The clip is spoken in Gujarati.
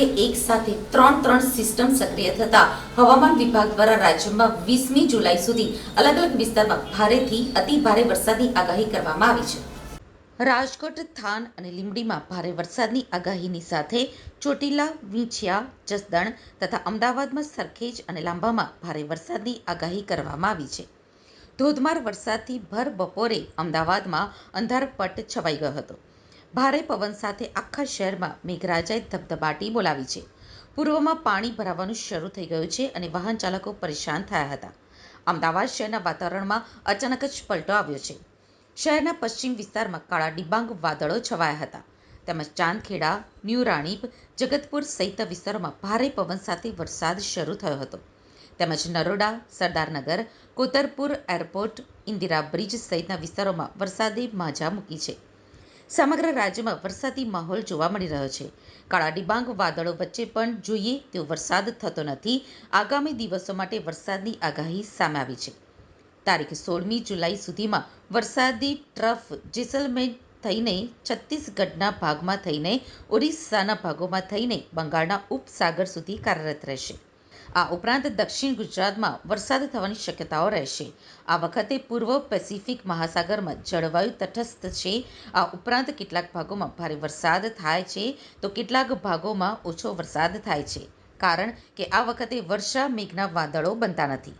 સાથે એક સાથે ત્રણ ત્રણ સિસ્ટમ સક્રિય થતા હવામાન વિભાગ દ્વારા રાજ્યમાં વીસમી જુલાઈ સુધી અલગ અલગ વિસ્તારમાં ભારેથી અતિ ભારે વરસાદની આગાહી કરવામાં આવી છે. રાજકોટ, થાન અને લીંબડીમાં ભારે વરસાદની આગાહીની સાથે ચોટીલા, વીંછિયા, જસદણ તથા અમદાવાદમાં સરખેજ અને લાંબામાં ભારે વરસાદની આગાહી કરવામાં આવી છે. ધોધમાર વરસાદથી ભર બપોરે અમદાવાદમાં અંધારપટ છવાઈ ગયો હતો. ભારે પવન સાથે આખા શહેરમાં મેઘરાજાએ ધબધબાટી બોલાવી છે. પૂર્વમાં પાણી ભરાવાનું શરૂ થઈ ગયું છે અને વાહન ચાલકો પરેશાન થયા હતા. અમદાવાદ શહેરના વાતાવરણમાં અચાનક જ પલટો આવ્યો છે. શહેરના પશ્ચિમ વિસ્તારમાં કાળા ડિબાંગ વાદળો છવાયા હતા. તેમજ ચાંદખેડા ન્યૂ રાણીપ જગતપુર સહિતના વિસ્તારોમાં ભારે પવન સાથે વરસાદ શરૂ થયો હતો. તેમજ નરોડા, સરદારનગર, કોતરપુર એરપોર્ટ, ઇન્દિરા બ્રિજ સહિતના વિસ્તારોમાં વરસાદે માજા મૂકી છે. સમગ્ર રાજ્યમાં વરસાદી માહોલ જોવા મળી રહ્યો છે. કાળા ડિબાંગ વાદળો વચ્ચે પણ જોઈએ તેવો વરસાદ થતો નથી. આગામી દિવસો માટે વરસાદની આગાહી સામે આવી છે. તારીખ સોળમી જુલાઈ સુધીમાં વરસાદી ટ્રફ જેસલમેર થઈને છત્તીસગઢના ભાગમાં થઈને ઓરિસ્સાના ભાગોમાં થઈને બંગાળના ઉપસાગર સુધી કાર્યરત રહેશે. આ ઉપરાંત દક્ષિણ ગુજરાતમાં વરસાદ થવાની શક્યતાઓ રહેશે. આ વખતે પૂર્વ પેસિફિક મહાસાગરમાં જળવાયુ તટસ્થ છે. આ ઉપરાંત કેટલાક ભાગોમાં ભારે વરસાદ થાય છે. તો કેટલાક ભાગોમાં ઓછો વરસાદ થાય છે. કારણ કે આ વખતે વર્ષા મેઘના વાદળો બનતા નથી.